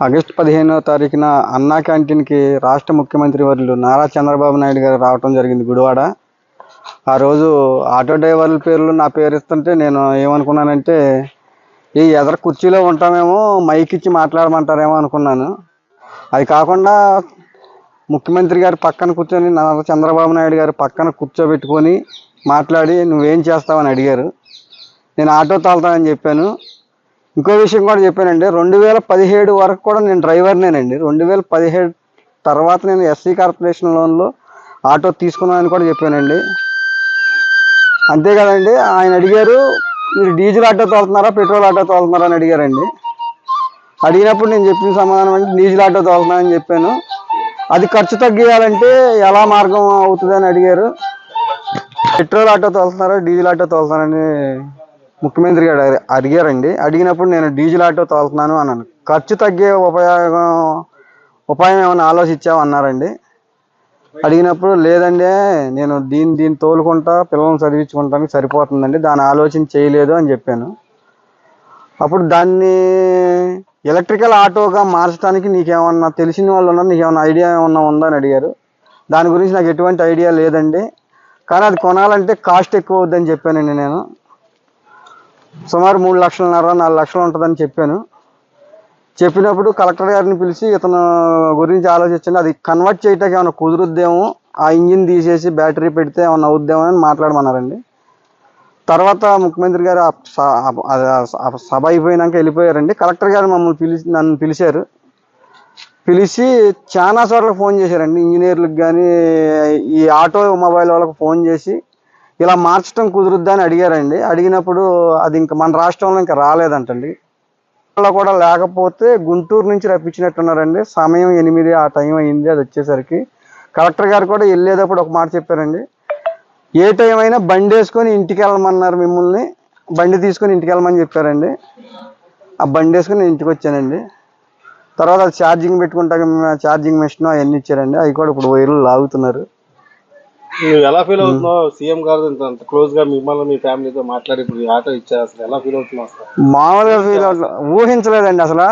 August పదిహేనవ తారీఖున అన్నా క్యాంటీన్కి రాష్ట్ర ముఖ్యమంత్రి వర్యులు నారా చంద్రబాబు నాయుడు గారు రావటం జరిగింది గుడివాడ. ఆ రోజు ఆటో డ్రైవర్ల పేర్లు నా పేరు ఇస్తుంటే నేను ఏమనుకున్నానంటే ఈ ఎదర కుర్చీలో ఉంటామేమో మైక్ ఇచ్చి మాట్లాడమంటారేమో అనుకున్నాను. అది కాకుండా ముఖ్యమంత్రి గారి పక్కన కూర్చొని నారా చంద్రబాబు నాయుడు గారు పక్కన కూర్చోబెట్టుకొని మాట్లాడి నువ్వేం చేస్తావని అడిగారు. నేను ఆటో తాగుతానని చెప్పాను. ఇంకో విషయం కూడా చెప్పానండి. రెండు వేల పదిహేడు వరకు కూడా నేను డ్రైవర్నేనండి. రెండు వేల పదిహేడు తర్వాత నేను ఎస్సీ కార్పొరేషన్ లోన్లో ఆటో తీసుకున్నానని కూడా చెప్పానండి. అంతే కదండి ఆయన అడిగారు మీరు డీజిల్ ఆటో తోలుతున్నారా పెట్రోల్ ఆటో తోలుతున్నారా? అని అడిగారండి. అడిగినప్పుడు నేను చెప్పిన సమాధానం అంటే డీజిల్ ఆటో తోలుతున్నానని చెప్పాను. అది ఖర్చు తగ్గియాలంటే ఎలా మార్గం అవుతుందని అడిగారు. పెట్రోల్ ఆటో తోలుతున్నారా డీజిల్ ఆటో తోలుతున్నారని ముఖ్యమంత్రి గారు అడిగారండి. అడిగినప్పుడు నేను డీజిల్ ఆటో తోలుతున్నాను అన్నాను. ఖర్చు తగ్గే ఉపయోగం ఉపాయం ఏమైనా ఆలోచించావు అన్నారండి. అడిగినప్పుడు లేదండి నేను దీన్ని దీన్ని తోలుకుంటా పిల్లల్ని చదివించుకుంటానికి సరిపోతుందండి దాని ఆలోచన చేయలేదు అని చెప్పాను. అప్పుడు దాన్ని ఎలక్ట్రికల్ ఆటోగా మార్చడానికి నీకేమన్నా తెలిసిన వాళ్ళు ఉన్నారు నీకేమన్నా ఐడియా ఏమన్నా ఉందా అని అడిగారు. దాని గురించి నాకు ఎటువంటి ఐడియా లేదండి. కానీ అది కొనాలంటే కాస్ట్ ఎక్కువ అవుద్దని చెప్పానండి నేను. సుమారు మూడు లక్షలన్నర నాలుగు లక్షలు ఉంటుందని చెప్పాను. చెప్పినప్పుడు కలెక్టర్ గారిని పిలిచి ఇతను గురించి ఆలోచించండి అది కన్వర్ట్ చేయటానికి ఏమైనా కుదురుద్దేమో ఆ ఇంజిన్ తీసేసి బ్యాటరీ పెడితే ఏమైనా అవుద్దేమో అని మాట్లాడమన్నారండి. తర్వాత ముఖ్యమంత్రి గారు సభ అయిపోయినాక వెళ్ళిపోయారండి. కలెక్టర్ గారు మమ్మల్ని పిలిచి నన్ను పిలిచారు. పిలిచి చాలా సార్లు ఫోన్ చేశారండి. ఇంజనీర్లకు కానీ ఈ ఆటో మొబైల్ వాళ్ళకి ఫోన్ చేసి ఇలా మార్చడం కుదురుద్దా అని అడిగారండి. అడిగినప్పుడు అది ఇంకా మన రాష్ట్రంలో ఇంకా రాలేదంటండి. అలా కూడా లేకపోతే గుంటూరు నుంచి రప్పించినట్టున్నారండి. సమయం ఎనిమిది ఆ టైం అయింది అది వచ్చేసరికి. కలెక్టర్ గారు కూడా వెళ్ళేటప్పుడు ఒక మాట చెప్పారండి. ఏ టైం అయినా బండి వేసుకొని ఇంటికి వెళ్ళమన్నారు మిమ్మల్ని. బండి తీసుకొని ఇంటికి వెళ్ళమని చెప్పారండి. ఆ బండి వేసుకొని నేను ఇంటికి వచ్చానండి. తర్వాత అది ఛార్జింగ్ పెట్టుకుంటాక ఛార్జింగ్ మెషిన్ అవన్నీ ఇచ్చారండి. అవి కూడా ఇప్పుడు వైర్లు లాగుతున్నారు. నువ్వు ఎలా ఫీల్ అవుతున్నావు? సీఎం గారు అంత క్లోజ్గా మిమ్మల్ని మీ ఫ్యామిలీతో మాట్లాడి ఇప్పుడు ఆటో ఇచ్చారు అసలు. ఎలా ఫీల్ అవుతున్నావు అసలు? మామూలుగా ఫీల్ అవ్వట్లేదు ఊహించలేదండి అసలు.